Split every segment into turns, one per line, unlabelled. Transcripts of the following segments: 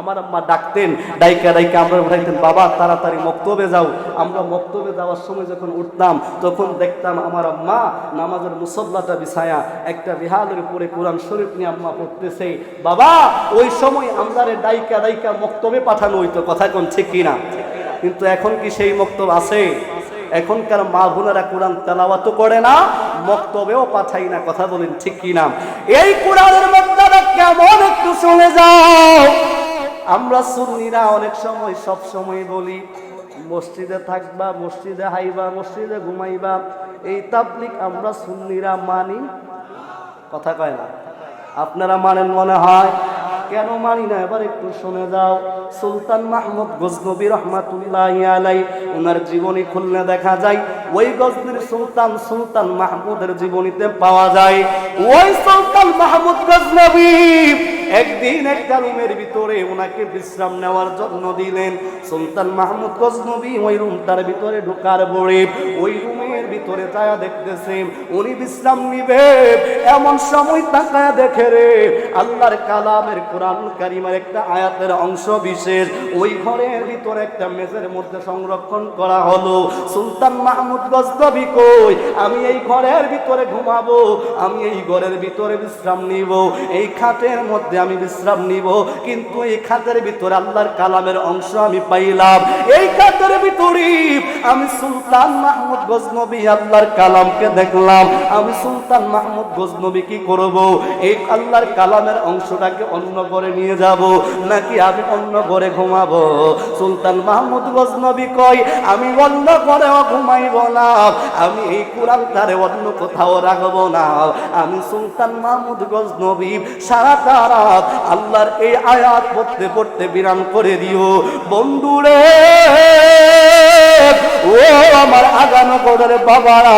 আমার আম্মা ডাকতেন, ডাইকা ডাইকা আমরা উঠাইতেন, বাবা, তাড়াতাড়ি মক্তবে যাও। আমরা মক্তবে যাওয়ার সময় যখন উঠতাম, তখন দেখতাম আমার আম্মা নামাজের মুসল্লাটা বিছায়া একটা বিহালের উপরে কোরআন শরীফ নিয়ে আম্মা পড়তেছে। বাবা, ওই সময় আমরারে ডাইকা ডাইকা মক্তবে পাঠানো হইতো। কথা কোন ঠিক কিনা? কিন্তু এখন কি সেই মক্তব আছে? এখনকার মা বোনেরা কোরআন তেলাওয়াতও করে না, মক্তবেও পাঠাই না। কথা বলেন ঠিক কি না এই কোরআনের মক্তবে কেমন একটু শুনে যাও। আমরা সুন্নিরা অনেক সময় সব সময় বলি, মসজিদে থাকবা, মসজিদে হাইবা, মসজিদে ঘুমাইবা, এই তাবলিক আমরা সুন্নিরা মানি? কথা কয় না। আপনারা মানেন মনে হয়? কেন মানি না? এবার একটু শুনে যাও। সুলতান মাহমুদ গজনবী রহমাতুল্লাহ আলাই ওনার জীবনী খুললে দেখা যায়, ওই গজনির সুলতান সুলতান মাহমুদের জীবনীতে পাওয়া যায়, ওই সুলতান মাহমুদ গজনবী একদিন একটা রুমের ভিতরে ওনাকে বিশ্রাম নেওয়ার জন্য দিলেন সুলতান মাহমুদ গজনবী ওই রুমটার ভিতরে ঢোকার পরে ওই রুমের ভিতরে যায়া দেখতেছে, উনি বিশ্রাম নিবে। এমন সময় তাকায়া দেখে রে, আল্লাহর কালামের কোরআন কারিমার একটা আয়াতের অংশ বিশেষ। ওই ঘরের ভিতরে একটা মেজের মধ্যে সংরক্ষণ করা হলো। সুলতান মাহমুদ গজনবী কই, আমি এই ঘরের ভিতরে ঘুমাবো, আমি এই ঘরের ভিতরে বিশ্রাম নিব। এই খাটের মধ্যে আমি বিশ্রাম নিব, কিন্তু এই খাটের ভিতরে আল্লাহর কালামের অংশ আমি পাইলাম। এই খাটের ভিতরে আমি সুলতান মাহমুদ গজনবী আল্লাহর কালামকে দেখলাম। আমি সুলতান মাহমুদ গজনবী কি করব? এই আল্লাহর কালামের অংশটাকে অন্য ঘরে নিয়ে যাব, নাকি আমি অন্য ঘরে ঘুমাবো? সুলতান মাহমুদ গজনবী কয়, আমি অন্য ঘরেও ঘুমাইব না, আমি এই কোরআনটারে অন্য কোথাও রাখব না। আমি সুলতান মাহমুদ গজনবী, সারাটা রাত আল্লাহর এই আয়াত পড়তে পড়তে বিরাম করে দিও, বন্ধুরে ও আমার আগানো কোডের বাবারা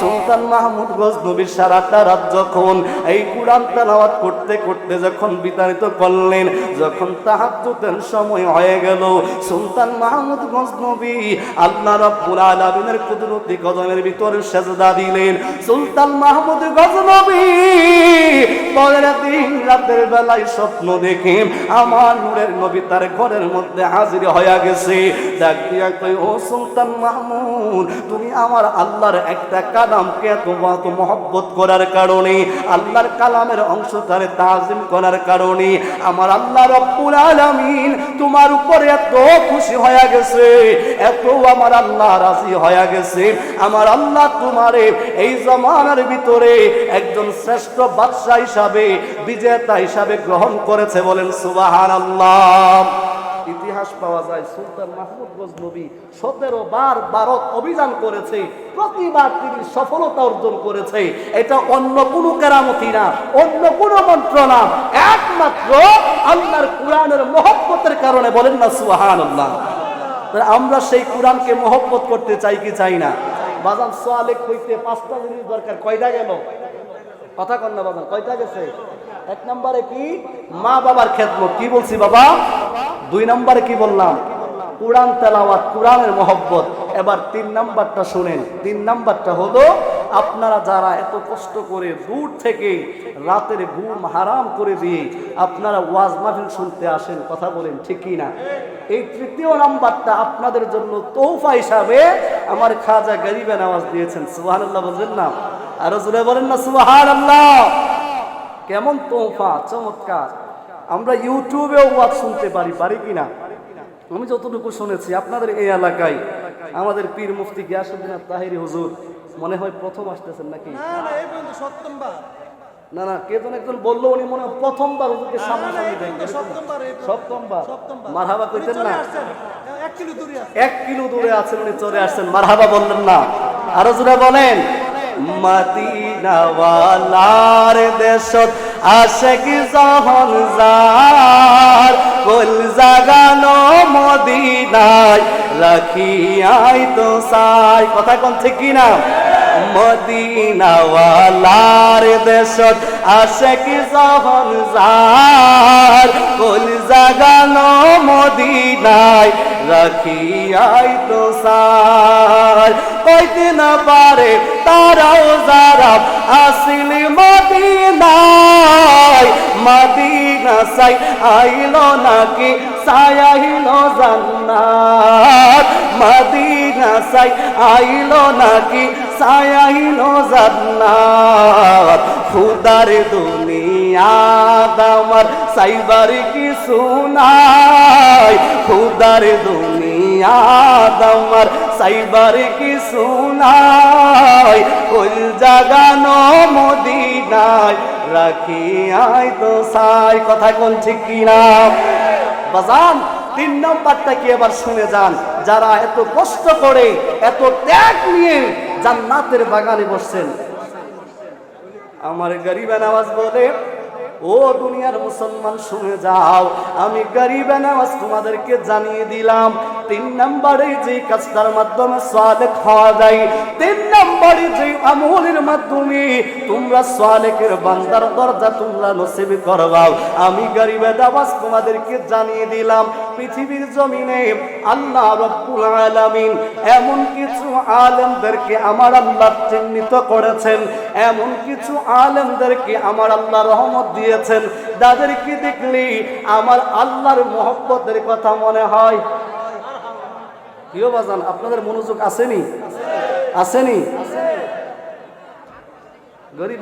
সুলতান মাহমুদ গজনবীর সারাটা রাত যখন এই কোরআন তেলাওয়াত করতে করতে যখন বিতাড়িত করলেন, যখন তাহাজ্জুদের সময় হয়ে গেল, সুলতান মাহমুদ গজনবী আল্লাহ রাব্বুল আলামিনের কুদরতি কদমের ভিতরে সেজদা দিলেন, সুলতান মাহমুদ গজনবী, পরের দিন রাতের বেলায় স্বপ্ন দেখে আমার নূরের নবী তার ঘরের মধ্যে হাজির হয়ে গেছে। ডাক দিয়া কই ও সুলতান মাহমুদ, তুমি আমার আল্লাহর একটা কালামকে এত এত মহব্বত করার কারণে, আল্লাহর কালামের অংশটারে তাজিম করার কারণে, আমার আল্লাহ রব্বুল আলামিন তোমার উপরে এত খুশি হয়ে গেছে, এত আমার আল্লাহ রাজি হয়ে গেছে। আমার আল্লাহ তোমারে এই জমানার ভিতরে একজন শ্রেষ্ঠ বাদশাহ হিসাবে, বিজেতা হিসাবে গ্রহণ করেছে বলেন সুবাহান আল্লাহ ইতিহাস পাওয়া যায়। সুলতান মাহমুদ গজনবী সতেরো বার ভারত অভিযান করেছে, প্রতিবার তিনি সফলতা অর্জন করেছে। এটা অন্য কোনো কেরামতি না, অন্য কোনো মন্ত্র না। একমাত্র আল্লাহর কোরআনের মহব্বতের কারণে বলেন না সুহান আল্লাহ আমরা সেই কোরআনকে মহব্বত করতে চাই কি চাই না? বাজান সোয়ালে কইতে পাঁচটা জিনিস দরকার, কয়টা গেল? কথা কন না কয়টা গেছে? এক নম্বরে কি? মা বাবার খেদমত, কি বলছি বাবা? দুই নম্বরে কি বললাম? কোরআন তেলাওয়াত, কোরআনের মহব্বত। এবার তিন নাম্বারটা শুনেন। তিন নাম্বারটা হলো, আপনারা যারা এত কষ্ট করে দূর থেকে রাতের ঘুম হারাম করে দিয়ে আপনারা ওয়াজ মাহফিল শুনতে আসেন, কথা বলেন ঠিকই না? এই তৃতীয় নাম্বারটা আপনাদের জন্য তৌফা হিসাবে আমার খাজা গরিবে নামাজ দিয়েছেন সুবাহ বলছেন না? আরও বলেন না আল্লাহ কেমন তোফা চমৎকার! আমরা ইউটিউবেও ওয়াজ শুনতে পারি পারি কিনা আমি যতটুকু শুনেছি আপনাদের এই এলাকায় আমাদের পীর মুফতি গিয়াসুদ্দিন তাহিরি হুজুর মনে হয় প্রথম আসতেছেন নাকি?
না না
না না কে যেন একজন বলল উনি মনে হয় প্রথমবার হুজুরকে সামনে
সপ্তমবার
মারহাবা কইতেন না?
এক কিলো দূরে
আছেন উনি চলে আসছেন। মারহাবা বললেন না। আরও জোরে বলেন। মদিনাওয়ালার দেশত কি যখন যার কল জাগানো মদিনায়, রাখিয়াই তো সাই কথা কোন ঠিক কি না মদিনাওয়ালার দেশত আসে কি যখন যার কল জাগানো মদিনায় রাখিয়াই তো সার। কইতে না পারে তারাও যারা আসিল মদিনায় মাদিনা সাই আইল নাকি সায়াইল জান্নাত। মাদিনা সাই আইল নাকি? সায়াইল জান্নাত। খুদার দুনিয়া আমার সাইবার কিছু নাই। খুদার দুনিয়া আমার সাইবার কিছু নাই। কুল জাগানো মদিনায়? রাখি আয় তো সাই। কথা কোন ঠিক কিনা? বাজান। তিন নম্বরটা কি এবার শুনে যান। যারা এত কষ্ট করে, এত ত্যাগ নিয়ে জান্নাতের বাগানে বসছেন। আমার গরিব নামাজ বলে, ও দুনিয়ার মুসলমান, শুনে যাও। আমি গরিব নামাজ তোমাদেরকে জানিয়ে দিলাম। তিন নম্বরে যে কাজটার মাধ্যমে সালেক হওয়া যায়, তিন নম্বরে যে আমলের মাধ্যমে তোমরা সালেকের বান্দার দরজা তোমরা নসিব করবাও। আমি গরিব নামাজ তোমাদেরকে জানিয়ে দিলাম। পৃথিবীর জমিনে আল্লাহ রব্বুল আলামিন এমন কিছু আলেমদেরকে আমার আল্লাহ চিহ্নিত করেছেন, এমন কিছু আলেমদেরকে আমার আল্লাহ রহমত দিয়েছেন। যাদেরকে দেখলে আমার আল্লাহর মহব্বতের কথা মনে হয়। প্রিয় বাজান আপনাদের মনোযোগ আসেনি? আসেনি? গরিব